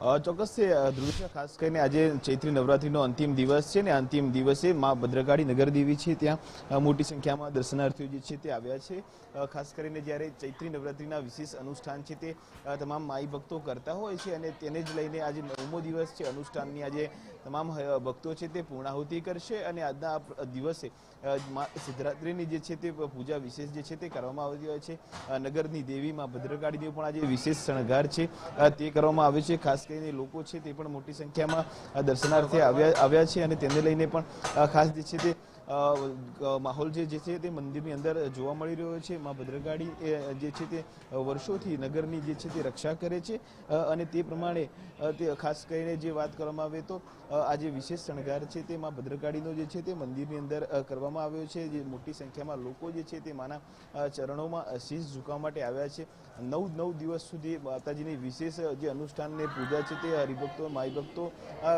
ચોક્કસ છે અ, ખાસ કરીને આજે ચૈત્રી નવરાત્રીનો અંતિમ દિવસ છે ને અંતિમ દિવસે મા ભદ્રકાળી નગરદેવી છે ત્યાં મોટી સંખ્યામાં દર્શનાર્થીઓ જે છે તે આવ્યા છે. ખાસ કરીને જ્યારે ચૈત્રી નવરાત્રીના વિશેષ અનુષ્ઠાન છે તે તમામ માઈ ભક્તો કરતા હોય છે અને તેને જ લઈને આજે નવમો દિવસ છે. અનુષ્ઠાનની આજે તમામ ભક્તો છે તે પૂર્ણાહુતિ કરશે અને આજના દિવસે મા સિદ્ધરાત્રિની જે છે તે પૂજા વિશેષ જે છે તે કરવામાં આવતી હોય છે. નગરની દેવી મા ભદ્રકાળીની પણ આજે વિશેષ શણગાર છે. તે કરવામાં આવે છે. ખાસ કરીને લોકો છે તે પણ મોટી સંખ્યામાં દર્શનાર્થે આવ્યા આવ્યા છે અને તેને લઈને પણ ખાસ છે તે માહોલ જે છે તે મંદિરની અંદર જોવા મળી રહ્યો છે. મા ભદ્રકાળી જે છે તે વર્ષોથી નગરની જે છે તે રક્ષા કરે છે. અને તે પ્રમાણે તે ખાસ કરીને જે વાત કરવામાં આવે તો આજે વિશેષ શણગાર છે તે મા ભદ્રકાળીનો જે છે તે મંદિરની અંદર કરવામાં આવ્યો છે. જે મોટી સંખ્યામાં લોકો જે છે તે માના ચરણોમાં શીશ ઝુકાવવા માટે આવ્યા છે. નવ નવ દિવસ સુધી માતાજીની વિશેષ જે અનુષ્ઠાનને પૂજા છે તે હરિભક્તો, માઈ ભક્તો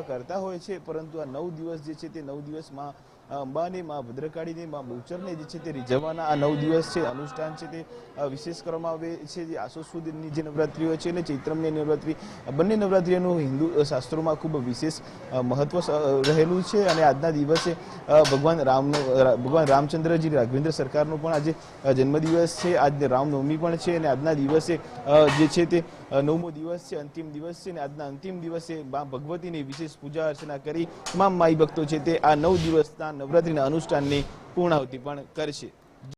કરતા હોય છે. પરંતુ આ નવ દિવસ જે છે તે નવ દિવસમાં અંબાની માં ભદ્રકાળીની મા બહુચરને જે છે તે રીઝવવાના આ નવ દિવસ છે, અનુષ્ઠાન છે તે વિશેષ કરવામાં આવે છે જે આસો સુદની જે નવરાત્રિઓ છે અને ચૈત્રમની નવરાત્રી બંને નવરાત્રિઓનું હિન્દુ શાસ્ત્રોમાં ખૂબ વિશેષ મહત્વ રહેલું છે અને આજના દિવસે ભગવાન રામનો ભગવાન રામચંદ્રજી રાઘવેન્દ્ર સરકારનો પણ આજે જન્મદિવસ છે આજે રામનવમી પણ છે અને આજના દિવસે જે છે તે નવમો દિવસ છે, અંતિમ દિવસ છે અને આજના અંતિમ દિવસે મા ભગવતીની વિશેષ પૂજા અર્ચના કરી તમામ માઈ ભક્તો છે તે આ નવ દિવસના નવરાત્રિના અનુષ્ઠાનની પૂર્ણાહુતિ પણ કરશે.